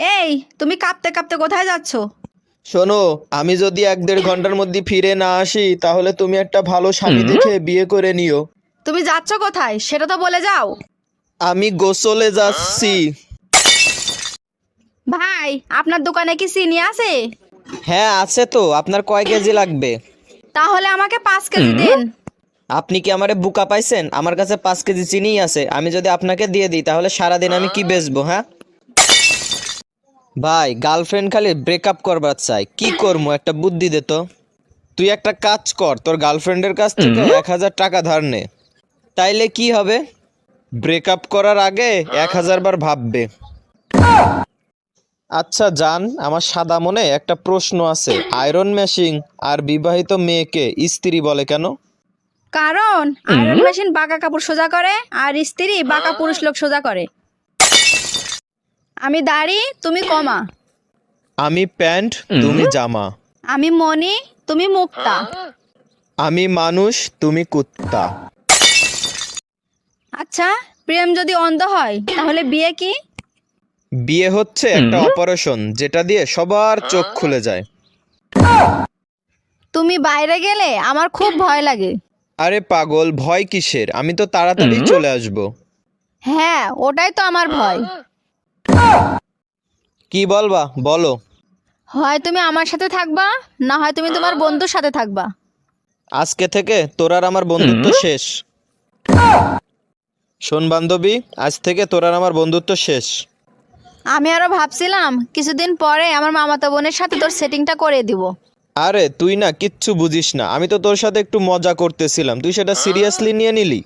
এই তুমি কাঁপতে কাঁপতে কোথায় যাচ্ছ? শোনো আমি যদি এক দেড় ঘণ্টার মধ্যে ফিরে না আসি তাহলে তুমি একটা ভালো স্বামী দেখে বিয়ে করে নিও। তুমি যাচ্ছ কোথায়? সেটা তো বলে যাও। আমি গোসলে যাচ্ছি। ভাই আপনার দোকানে কি চিনি আছে? হ্যাঁ আছে তো। আপনার কয় কেজি লাগবে? তাহলে আমাকে পাঁচ কেজি দিন। আপনি কি আমারে বুকা পাইছেন? আমার কাছে পাঁচ কেজি চিনিই আছে। আমি যদি আপনাকে দিয়ে দিই তাহলে সারাদিন আমি কি বেচবো হ্যাঁ? ভাই গার্লফ্রেন্ড খালি ব্রেকআপ করবার চাই কি করব একটা বুদ্ধি দে তো। তুই একটা কাজ কর তোর গার্লফ্রেন্ডের কাছ থেকে এক হাজার টাকা ধার নে। তাইলে কি হবে? ব্রেকআপ করার আগে এক হাজার বার ভাববে। আচ্ছা জান আমার সাদা মনে একটা প্রশ্ন আছে। আয়রন মেশিন আর বিবাহিত মেয়েকে স্ত্রী বলে কেন? কারণ আয়রন মেশিন বাঁকা কাপড় সোজা করে আর স্ত্রী বাঁকা পুরুষ লোক সোজা করে। আমি দাড়ি তুমি কমা। আমি প্যান্ট তুমি জামা। আমি মনি তুমি মুক্তা। আমি মানুষ তুমি কুত্তা। আচ্ছা প্রেম যদি অন্ধ হয় তাহলে বিয়ে কি? বিয়ে হচ্ছে একটা অপারেশন যেটা দিয়ে সবার চোখ খুলে যায়। তুমি বাইরে গেলে আমার খুব ভয় লাগে। আরে পাগল ভয় কিসের? আমি তো তাড়াতাড়ি চলে আসব। হ্যাঁ ওটাই তো আমার ভয়। কি বলবা? বলো। হয় তুমি আমার সাথে থাকবা না হয় তুমি তোমার বন্ধুর সাথে থাকবা। আজকে থেকে তোর আর আমার বন্ধুত্ব শেষ। শোন বান্ধবী আজ থেকে তোর আর আমার বন্ধুত্ব শেষ। আমি আরও ভাবছিলাম কিছুদিন পরে আমার মামাতো বোনের সাথে তোর সেটিংটা করে দিব। আরে তুই না কিচ্ছু বুঝিস না। আমি তো তোর সাথে একটু মজা করতেছিলাম। তুই সেটা সিরিয়াসলি নিয়ে নিলি।